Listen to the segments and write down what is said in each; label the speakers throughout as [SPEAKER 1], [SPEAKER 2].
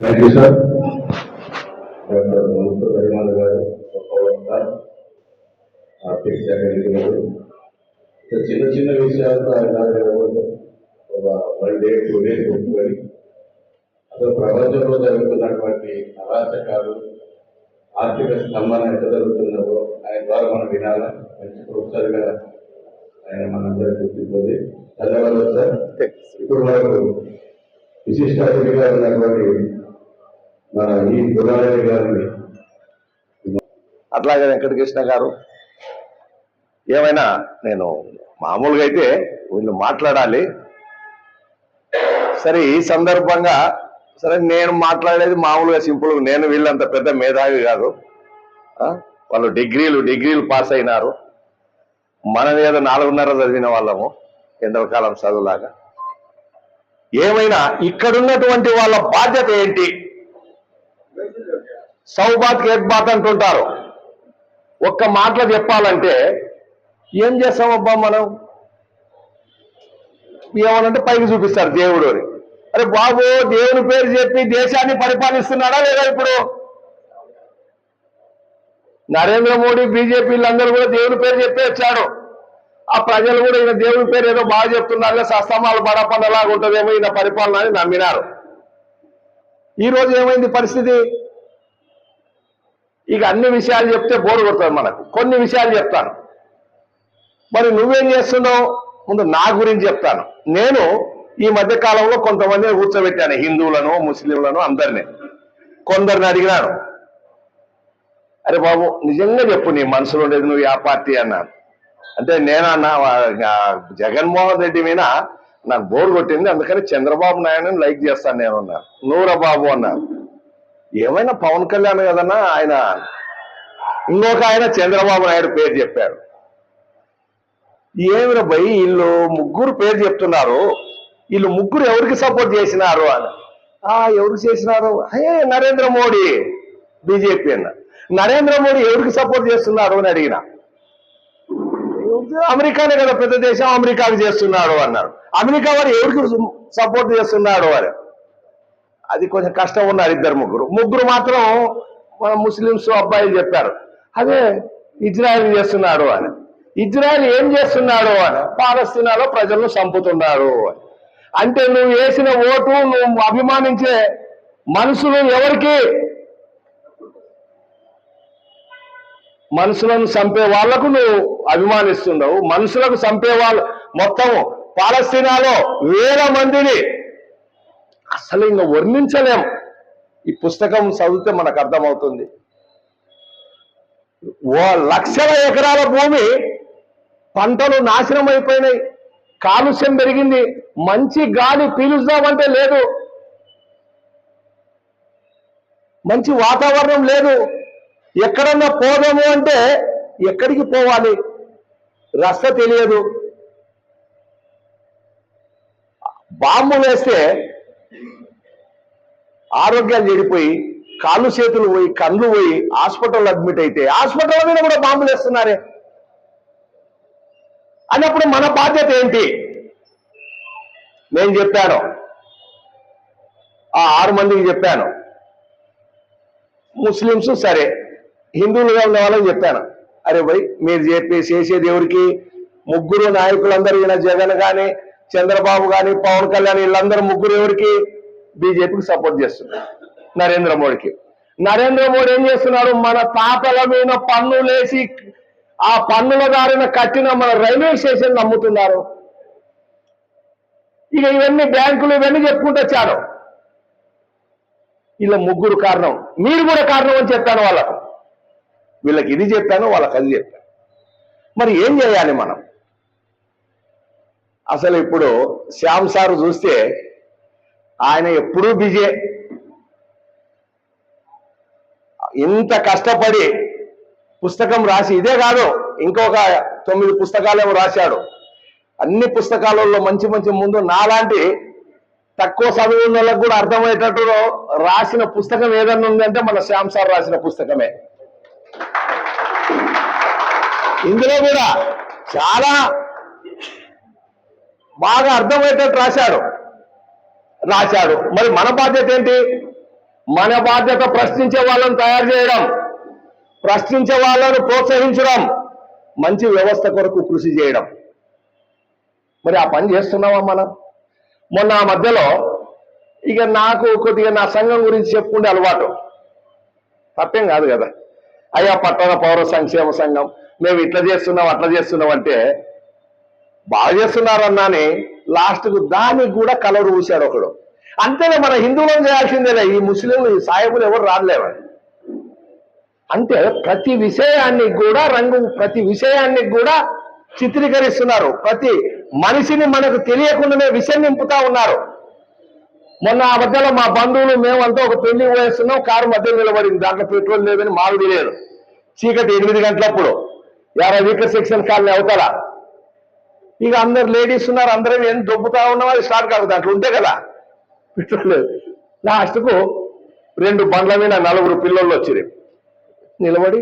[SPEAKER 1] Thank you sir doctor Madhusudan పరిమాణ గారు చిన్న చిన్న విషయాలతో ఆయన ఒక వన్ డే టూ డేస్ పెట్టుకొని అసలు ప్రపంచంలో జరుగుతున్నటువంటి అరాచకాలు ఆర్థిక స్తంభన ఎంత జరుగుతున్నదో ఆయన ద్వారా మనం వినాలా? మంచి ప్రొఫెసర్గా ఆయన మనందరికీ గుర్తిపోతుంది ధన్యవాదాలు సార్ ఇప్పుడు మనకు విశిష్ట అతిథిగా ఉన్నటువంటి మన ఈ గుణారెడ్డి గారిని
[SPEAKER 2] అట్లాగే వెంకటకృష్ణ గారు ఏమైనా నేను మామూలుగా అయితే వీళ్ళు మాట్లాడాలి. సరే ఈ సందర్భంగా సరే నేను మాట్లాడేది మామూలుగా సింపుల్ నేను వీళ్ళంత పెద్ద మేధావి కాదు. వాళ్ళు డిగ్రీలు డిగ్రీలు పాస్ అయినారు. మనం ఏదో నాలుగున్నర చదివిన వాళ్ళము ఎండకాలం చదువులాగా. ఏమైనా ఇక్కడున్నటువంటి వాళ్ళ బాధ్యత ఏంటి? సౌబాత్ ఏక్ బాత్ అంటుంటారు. ఒక్క మాటలో చెప్పాలంటే ఏం చేస్తామబ్బా మనం? ఏమనంటే పైకి చూపిస్తారు దేవుడు అని. అరే బాబు దేవుని పేరు చెప్పి దేశాన్ని పరిపాలిస్తున్నాడా లేదా ఇప్పుడు? నరేంద్ర మోడీ బీజేపీలందరూ కూడా దేవుని పేరు చెప్పి వచ్చాడు ఆ ప్రజలు కూడా ఈయన దేవుని పేరు ఏదో బాగా చెప్తున్నారు సస్తమాలు బడపండలాగా ఉంటుందేమో ఈయన పరిపాలన అని నమ్మినారు. ఈరోజు ఏమైంది పరిస్థితి? ఇక అన్ని విషయాలు చెప్తే బోరు కొడుతుంది మనకు. కొన్ని విషయాలు చెప్తాను. మరి నువ్వేం చేస్తున్నావు? ముందు నా గురించి చెప్తాను. నేను ఈ మధ్య కాలంలో కొంతమందిని కూర్చోబెట్టాను హిందువులను ముస్లింలను అందరినీ. కొందరిని అడిగినాను. అరే బాబు నిజంగా చెప్పు నీ మనసులో ఉండేది నువ్వు ఆ పార్టీ అన్నాను. అంటే నేనన్నా అన్నా జగన్మోహన్ రెడ్డి మీద నాకు బోర్ కొట్టింది. అందుకని చంద్రబాబు నాయుడు లైక్ చేస్తాను నేను అన్నాను. నూరా బాబు అన్నాను. ఏమైనా పవన్ కళ్యాణ్ కదన్నా ఆయన ఇంకొక ఆయన చంద్రబాబు నాయుడు పేరు చెప్పాడు. ఏమిరా భయ్ వీళ్ళు ముగ్గురు పేరు చెప్తున్నారు. వీళ్ళు ముగ్గురు ఎవరికి సపోర్ట్ చేసినారు అని. ఆ ఎవరికి చేసినారు? అయ్యే నరేంద్ర మోడీ బీజేపీ అన్న. నరేంద్ర మోడీ ఎవరికి సపోర్ట్ చేస్తున్నారు అని అడిగిన. అమెరికానే కదా పెద్ద దేశం అమెరికాకి చేస్తున్నాడు అన్నారు. అమెరికా వారు ఎవరికి సపోర్ట్ చేస్తున్నాడు అని. అది కొంచెం కష్టం ఉన్నారు ఇద్దరు ముగ్గురు. ముగ్గురు మాత్రం మన ముస్లింస్ అబ్బాయిలు చెప్పారు. అదే ఇజ్రాయెల్ చేస్తున్నాడు అని. ఇజ్రాయెల్ ఏం చేస్తున్నాడు అని. పాలస్తీనాలో ప్రజలను చంపుతున్నాడు అని. అంటే నువ్వు వేసిన ఓటు నువ్వు అభిమానించే మనసులు ఎవరికి? మనుషులను చంపే వాళ్ళకు నువ్వు అభిమానిస్తున్నావు. మనుషులకు చంపే వాళ్ళు మొత్తం పాలస్తీనాలో వేల మందిని అసలు ఇంకా వర్ణించలేం. ఈ పుస్తకం చదివితే మనకు అర్థమవుతుంది. ఓ లక్షల ఎకరాల భూమి పంటలు నాశనం అయిపోయినాయి. కాలుష్యం పెరిగింది. మంచి గాలి పీలుద్దామంటే లేదు. మంచి వాతావరణం లేదు. ఎక్కడన్నా పోదాము అంటే ఎక్కడికి పోవాలి? రస్త తెలియదు. బాంబు వేస్తే ఆరోగ్యాలు చెడిపోయి కాళ్ళు చేతులు పోయి కళ్ళు పోయి హాస్పిటల్ అడ్మిట్ అయితే హాస్పిటల్ మీద కూడా బాంబులు వేస్తున్నారే. అన్నప్పుడు మన బాధ్యత ఏంటి? నేను చెప్పాను. ఆ ఆరు మందికి చెప్పాను. ముస్లిమ్స్ సరే హిందువులుగా ఉన్న వాళ్ళని చెప్పాను. అరే భయ్ మీరు చెప్పి చేసేది ఎవరికి ముగ్గురు నాయకులందరూ ఈయన జగన్ గాని చంద్రబాబు గాని పవన్ కళ్యాణ్ వీళ్ళందరూ ముగ్గురు ఎవరికి? బీజేపీకి సపోర్ట్ చేస్తున్నారు నరేంద్ర మోడీకి. నరేంద్ర మోడీ ఏం చేస్తున్నాడు? మన తాతల మీద పన్నులేసి ఆ పన్నుల దారిన కట్టిన మన రైల్వే స్టేషన్ నమ్ముతున్నారు. ఇక ఇవన్నీ బ్యాంకులు ఇవన్నీ చెప్పుకుంటూ వచ్చారు. వీళ్ళ ముగ్గురు కారణం. మీరు కూడా కారణం అని చెప్పాను వాళ్ళకు. వీళ్ళకి ఇది చెప్పాను వాళ్ళకి అది చెప్పాను. మరి ఏం చేయాలి మనం? అసలు ఇప్పుడు శ్యామ్ సార్ చూస్తే ఆయన ఎప్పుడూ బిజీ. ఇంత కష్టపడి పుస్తకం రాసి ఇదే కాదు ఇంకొక తొమ్మిది పుస్తకాలేమో రాశాడు. అన్ని పుస్తకాలలో మంచి మంచి ముందు నాలాంటి తక్కువ చదువు ఉన్న వాళ్ళకు కూడా అర్థమయ్యేటట్టు రాసిన పుస్తకం ఏదన్నా ఉందంటే మన శ్యామ్ సార్ రాసిన పుస్తకమే. ఇందులో కూడా చాలా బాగా అర్థమయ్యేటట్టు రాశాడు. రాశాడు మరి మన బాధ్యత ఏంటి? మన బాధ్యత ప్రశ్నించే వాళ్ళని తయారు చేయడం ప్రశ్నించే వాళ్ళను ప్రోత్సహించడం మంచి వ్యవస్థ కొరకు కృషి చేయడం. మరి ఆ పని చేస్తున్నావా మనం? మొన్న ఆ మధ్యలో ఇక నాకు కొద్దిగా నా సంఘం గురించి చెప్పుకుంటే అలవాటు. తప్పేం కాదు కదా. అయ్యా పట్టణ పౌర సంక్షేమ సంఘం మేము ఇట్లా చేస్తున్నాం అట్లా చేస్తున్నాం అంటే బాగా చేస్తున్నారన్నాని లాస్ట్కు దానికి కూడా కలరు పూశాడు ఒకడు. అంతేనే మన హిందువులను చేయాల్సిందేలే ఈ ముస్లింలు ఈ సాయబులు ఎవరు రాలేవారు అంటే ప్రతి విషయాన్ని కూడా రంగు ప్రతి విషయాన్ని కూడా చిత్రీకరిస్తున్నారు. ప్రతి మనిషిని మనకు తెలియకుండానే విషయం నింపుతా ఉన్నారు. మొన్న ఆ మధ్యలో మా బంధువులు మేమంతా ఒక పెళ్ళి వేస్తున్నాం కారు మధ్యలో నిలబడింది. దాంట్లో పెట్రోల్ లేదని మాలు తెలియదు. చీకటి ఎనిమిది గంటలప్పుడు. యాభై వీకర్ సెక్షన్ కాలనీ అవుతారా ఇక అందరు లేడీస్ ఉన్నారు అందరం ఏం దొబ్బుతా ఉన్నాం అది స్టార్ట్ కాదు దాంట్లో ఉంటే కదా. పెట్రోల్. లాస్ట్కు రెండు బండ్ల మీద నలుగురు పిల్లలు వచ్చిరి నిలబడి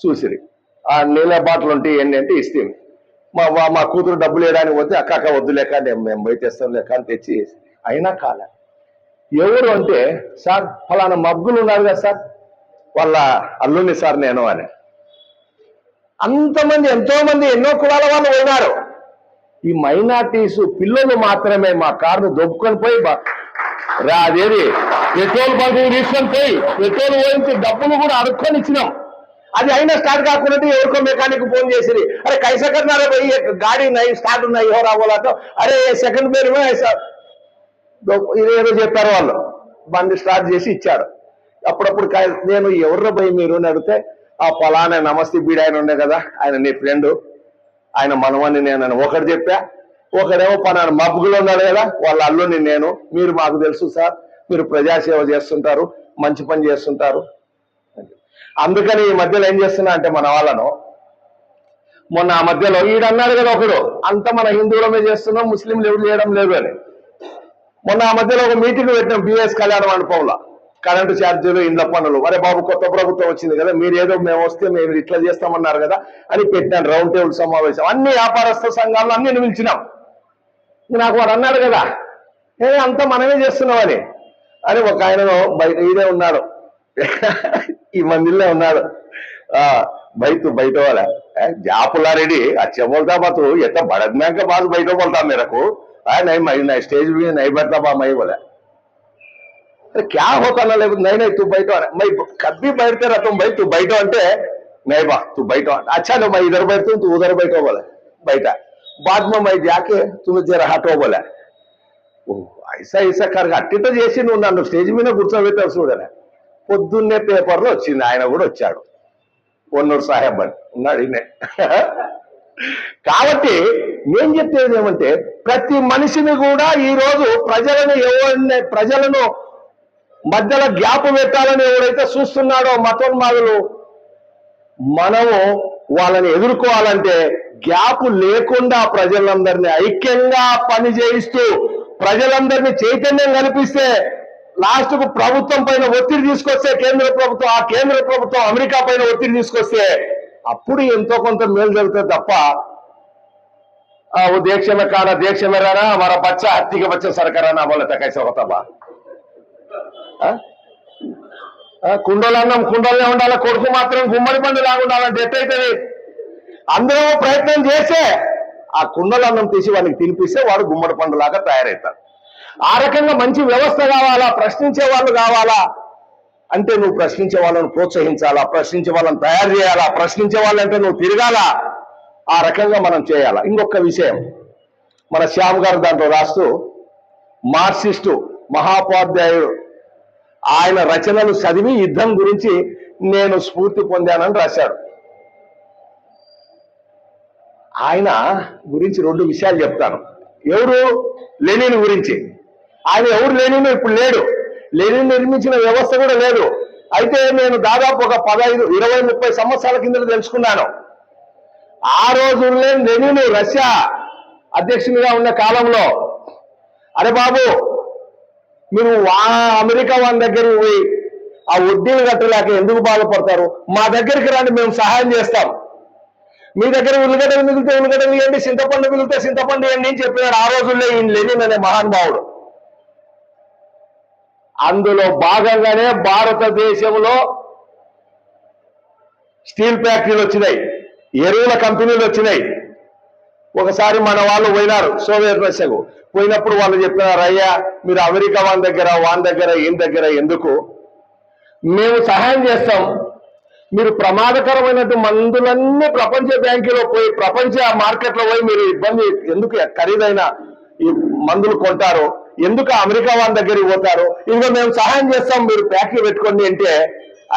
[SPEAKER 2] చూసిరి ఆ నీళ్ళ బాటలు ఉంటే ఏంటి అంటే ఇస్తే. మా మా కూతురు డబ్బులు వేయడానికి పోతే అక్క అక్క వద్దు లేక మేము బయట తెస్తాం లేక అని తెచ్చి అయినా కాలే. ఎవరు అంటే సార్ ఫలానా మబ్బులు ఉన్నారు కదా సార్ వాళ్ళ అల్లుని సార్ నేను అని. అంతమంది ఎంతో మంది ఎన్నో కులాల వాళ్ళు ఉన్నారు ఈ మైనార్టీస్ పిల్లలు మాత్రమే మా కారును దొబ్బుకొని పోయి బా- అదేది? పెట్రోల్ బంక్ తీసుకొని పోయి పెట్రోల్ పోయించి డబ్బులు కూడా అడుక్కొని ఇచ్చినాం. అది అయినా స్టార్ట్ కాకుండా ఎవరికో మెకానిక్ ఫోన్ చేసిరి అరే కై సెకండ్ అరే పోయి గాడి ఉన్నాయి స్టార్ట్ ఉన్నాయి ఎవరు రావాలంటే? అరే సెకండ్ పేరు సార్ ఇదేదో చెప్పారు వాళ్ళు. బండి స్టార్ట్ చేసి ఇచ్చాడు అప్పుడప్పుడు కాయ- నేను ఎవర్రో పోయి మీరు అని అడిగితే ఆ పలానా నమస్తే బీడు ఆయన ఉండే కదా ఆయన నీ ఫ్రెండ్. ఆయన మనవని నేను అని ఒకటి చెప్పా ఒకడేమో పలానా మబ్బుగులు ఉన్నాడు కదా వాళ్ళ అల్లుని నేను మీరు మాకు తెలుసు సార్ మీరు ప్రజాసేవ చేస్తుంటారు మంచి పని చేస్తుంటారు. అందుకని ఈ మధ్యలో ఏం చేస్తున్నా అంటే మన వాళ్ళను మొన్న ఆ మధ్యలో ఈడన్నాడు కదా ఒకడు అంత మన హిందువులమే చేస్తున్నాం ముస్లింలు ఎవరు చేయడం లేదు అని. మొన్న ఆ మధ్యలో ఒక మీటింగ్ పెట్టినాం బిఎస్ కళ్యాణ మండపంలో. కరెంటు ఛార్జీలు ఇండ్ల పనులు. అరే బాబు కొత్త ప్రభుత్వం వచ్చింది కదా మీరు ఏదో మేము వస్తే మేము ఇట్లా చేస్తామన్నారు కదా అని పెట్టాను రౌండ్ టేబుల్ సమావేశం. అన్ని వ్యాపారస్థ సంఘాలను అన్ని నిలిచినాం నాకు వాడు అన్నాడు కదా ఏ అంతా మనమే చేస్తున్నాం అని. అని ఒక ఆయన బయట ఈయనే ఉన్నాడు. ఈ మందిలో ఉన్నాడు. ఆ బయట బయట వాళ్ళ. రెడీ ఆ చెమోల్తా బాతు ఎట్లా బడద్నాక బాధ బయట పోతా మేరకు. ఆయన నై స్టేజ్ మీద నై బడతా బా మై अरे क्या होता ना लेकिन नहीं नहीं तू बैठो मैं कभी बैठते रहता हूँ भाई तू बैठो अंटे नहीं बा तू बैठो अच्छा लो मैं इधर बैठता हूँ तू उधर बैठो बोला बैठा बाद में मैं जाके तुम्हें जरा हटो बोला ఓ, ఐసా ఐసా కరగా అట్టితో చేసి నువ్వు నన్ను స్టేజ్ మీద కూర్చోబెట్టావు చూడలే పొద్దున్నే పేపర్లో వచ్చింది ఆయన కూడా వచ్చాడు పొన్నూరు సాహెబ్ అని ఉన్నాడు ఈయనే కాబట్టి నేను చెప్పేది ఏమంటే ప్రతి మనిషిని కూడా ఈ రోజు ప్రజలను ఎవరిని ప్రజలను మధ్యలో గ్యాప్ పెట్టాలని ఎవడైతే చూస్తున్నాడో మతోన్మాదులు మనము వాళ్ళని ఎదుర్కోవాలంటే గ్యాప్ లేకుండా ప్రజలందరినీ ఐక్యంగా పని చేయిస్తూ ప్రజలందరినీ చైతన్యం కల్పిస్తే లాస్ట్కు ప్రభుత్వం పైన ఒత్తిడి తీసుకొస్తే కేంద్ర ప్రభుత్వం ఆ కేంద్ర ప్రభుత్వం అమెరికా పైన ఒత్తిడి తీసుకొస్తే అప్పుడు ఎంతో కొంత మేలు జరుగుతుంది తప్ప దేశమే కాడ దేశమే రానా మన బచ్చ హత్తికి బచ్చ సరకరానా వాళ్ళ తకైసా అవుతావా కుండలన్నం కుండలే ఉండాలి కొడుకు మాత్రం గుమ్మడి పండు లాగా ఉండాలంటే ఎట్టయితుంది? అందరూ ప్రయత్నం చేస్తే ఆ కుండలన్నం తీసి వాడికి తినిపిస్తే వాడు గుమ్మడి పండు లాగా తయారవుతాడు ఆ రకంగా మంచి వ్యవస్థ కావాలా? ప్రశ్నించే వాళ్ళు కావాలా? అంటే నువ్వు ప్రశ్నించే వాళ్ళను ప్రోత్సహించాలా? ప్రశ్నించే వాళ్ళని తయారు చేయాలా? ప్రశ్నించే వాళ్ళంటే నువ్వు తిరగాల? ఆ రకంగా మనం చేయాలా? ఇంకొక విషయం. మన శ్యామ్ గారు దాంట్లో రాస్తూ మార్క్సిస్టు మహాపాధ్యాయుడు ఆయన రచనలు చదివి యుద్ధం గురించి నేను స్ఫూర్తి పొందానని రాశాడు. ఆయన గురించి రెండు విషయాలు చెప్తాను. ఎవరు? లెనిన్ గురించి. ఆయన ఎవరు లెనిన్? ఇప్పుడు లేడు. లెనిన్ నిర్మించిన వ్యవస్థ కూడా లేదు. అయితే నేను దాదాపు ఒక పదహైదు ఇరవై ముప్పై సంవత్సరాల కింద తెలుసుకున్నాను. ఆ రోజుల్లో లెనిన్ రష్యా అధ్యక్షునిగా ఉన్న కాలంలో అరే బాబు మీరు వా అమెరికా వాళ్ళ దగ్గరికి పోయి ఆ వడ్డీలు కట్టలేక ఎందుకు బాధపడతారు? మా దగ్గరికి రండి మేము సహాయం చేస్తాం. మీ దగ్గర ఉల్లిగడ్డలు మిగిలితే ఉల్లిగడ్డలు ఇవ్వండి చింతపండు మిగిలితే చింతపండు ఇవ్వండి అని చెప్పినాడు ఆ రోజుల్లో ఈ లెనిన్ అనే మహానుభావుడు. అందులో భాగంగానే భారతదేశంలో స్టీల్ ఫ్యాక్టరీలు వచ్చినాయి ఎరువుల కంపెనీలు వచ్చినాయి. ఒకసారి మన వాళ్ళు పోయినారు సోవియట్ రష్యాకు. పోయినప్పుడు వాళ్ళు చెప్పినారు అయ్యా మీరు అమెరికా వాళ్ళ దగ్గర వాన్ దగ్గర ఈయన దగ్గర ఎందుకు? మేము సహాయం చేస్తాం. మీరు ప్రమాదకరమైనటువంటి మందులన్నీ ప్రపంచ బ్యాంకులో పోయి ప్రపంచ మార్కెట్లో పోయి మీరు ఇబ్బంది ఎందుకు ఖరీదైన ఈ మందులు కొంటారు? ఎందుకు అమెరికా వాళ్ళ దగ్గరికి పోతారు? ఇంకా మేము సహాయం చేస్తాం మీరు ఫ్యాక్టరీ పెట్టుకోండి అంటే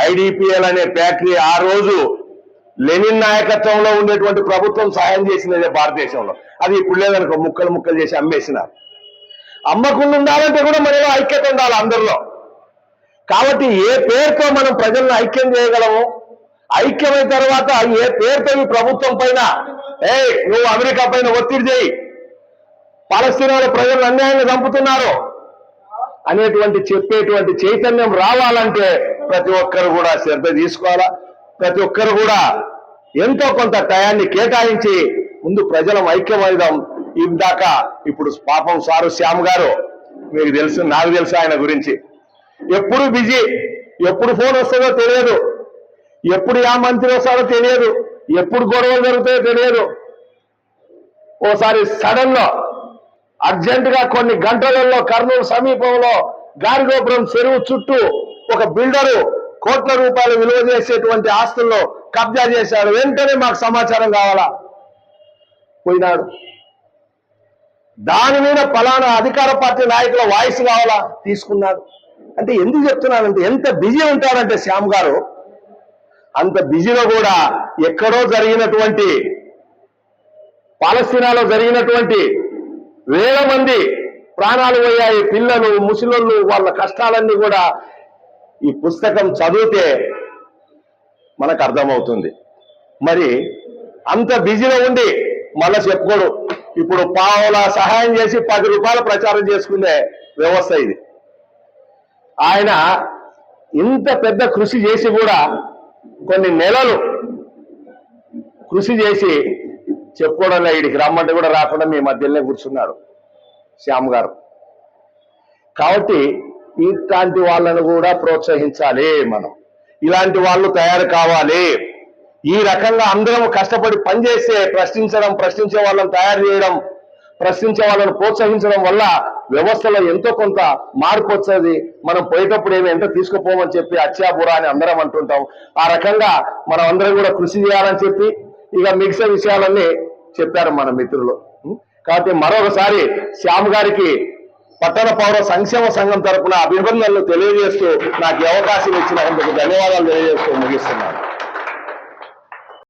[SPEAKER 2] ఐడిపిఎల్ అనే ఫ్యాక్టరీ ఆ రోజు లెనిన్ నాయకత్వంలో ఉండేటువంటి ప్రభుత్వం సాయం చేసినదే భారతదేశంలో. అది ఇప్పుడు లేదనుకో ముక్కలు ముక్కలు చేసి అమ్మేసినారు. అమ్మకుండా ఉండాలంటే కూడా మనలో ఐక్యత ఉండాలి అందరిలో. కాబట్టి ఏ పేరుతో మనం ప్రజలను ఐక్యం చేయగలము? ఐక్యమైన తర్వాత ఏ పేరుతో ఈ ప్రభుత్వం పైన ఏ నువ్వు అమెరికా పైన ఒత్తిడి చేయి. పాలస్తీనాలో ప్రజలు అన్యాయంగా చంపుతున్నారు. అనేటువంటి చెప్పేటువంటి చైతన్యం రావాలంటే ప్రతి ఒక్కరు కూడా శ్రద్ధ తీసుకోవాలా. ప్రతి ఒక్కరు కూడా ఎంతో కొంత టయాన్ని కేటాయించి ముందు ప్రజలం ఐక్యమైదాం ఇందాక ఇప్పుడు పాపం సారు శ్యామ్ గారు మీకు తెలుసు నాకు తెలుసు ఆయన గురించి. ఎప్పుడు బిజీ ఎప్పుడు ఫోన్ వస్తుందో తెలియదు. ఎప్పుడు ఆ మంత్రి వస్తారో తెలియదు. ఎప్పుడు గొడవలు జరుగుతాయో తెలియదు. ఓసారి సడన్లో అర్జెంట్గా కొన్ని గంటలలో కర్నూలు సమీపంలో గారిగోపురం చెరువు చుట్టూ ఒక బిల్డరు కోట్ల రూపాయలు విలువ చేసేటువంటి ఆస్తుల్లో కబ్జా చేశాడు వెంటనే మాకు సమాచారం కావాలా? పోయినాడు. దాని మీద ఫలానా అధికార పార్టీ నాయకుల వాయిస్ కావాలా? తీసుకున్నాడు. అంటే ఎందుకు చెప్తున్నానంటే ఎంత బిజీ ఉంటారంటే శ్యామ్ గారు అంత బిజీలో కూడా ఎక్కడో జరిగినటువంటి పాలస్తీనాలో జరిగినటువంటి వేల మంది ప్రాణాలు పోయాయి. పిల్లలు ముసలోళ్ళు వాళ్ళ కష్టాలన్నీ కూడా ఈ పుస్తకం చదివితే మనకు అర్థమవుతుంది. మరి అంత బిజీలో ఉండి మళ్ళా చెప్పుకోడు. ఇప్పుడు పావులా సహాయం చేసి పది రూపాయలు ప్రచారం చేసుకునే వ్యవస్థ ఇది. ఆయన ఇంత పెద్ద కృషి చేసి కూడా కొన్ని నెలలు కృషి చేసి చెప్పుకోవడం వీడికి రమ్మంటే కూడా రాకుండా మీ మధ్యలోనే కూర్చున్నాడు శ్యామ్ గారు. కాబట్టి ఇట్లాంటి వాళ్ళను కూడా ప్రోత్సహించాలి మనం. ఇలాంటి వాళ్ళు తయారు కావాలి. ఈ రకంగా అందరం కష్టపడి పనిచేస్తే ప్రశ్నించడం ప్రశ్నించే వాళ్ళని తయారు చేయడం ప్రశ్నించే వాళ్ళని ప్రోత్సహించడం వల్ల వ్యవస్థలో ఎంతో కొంత మార్పు వచ్చేది మనం పోయేటప్పుడు ఏమి ఎంత తీసుకుపోమని చెప్పి అత్యాపురా అని అందరం అంటుంటాం. ఆ రకంగా మనం అందరం కూడా కృషి చేయాలని చెప్పి ఇక మిగతా విషయాలన్నీ చెప్పారు మన మిత్రులు. కాబట్టి మరొకసారి శ్యామ్ గారికి పట్టణ పౌర సంక్షేమ సంఘం తరఫున అభినందనలు తెలియజేస్తూ నాకు అవకాశం ఇచ్చినందుకు ధన్యవాదాలు తెలియజేస్తూ ముగిస్తున్నాను.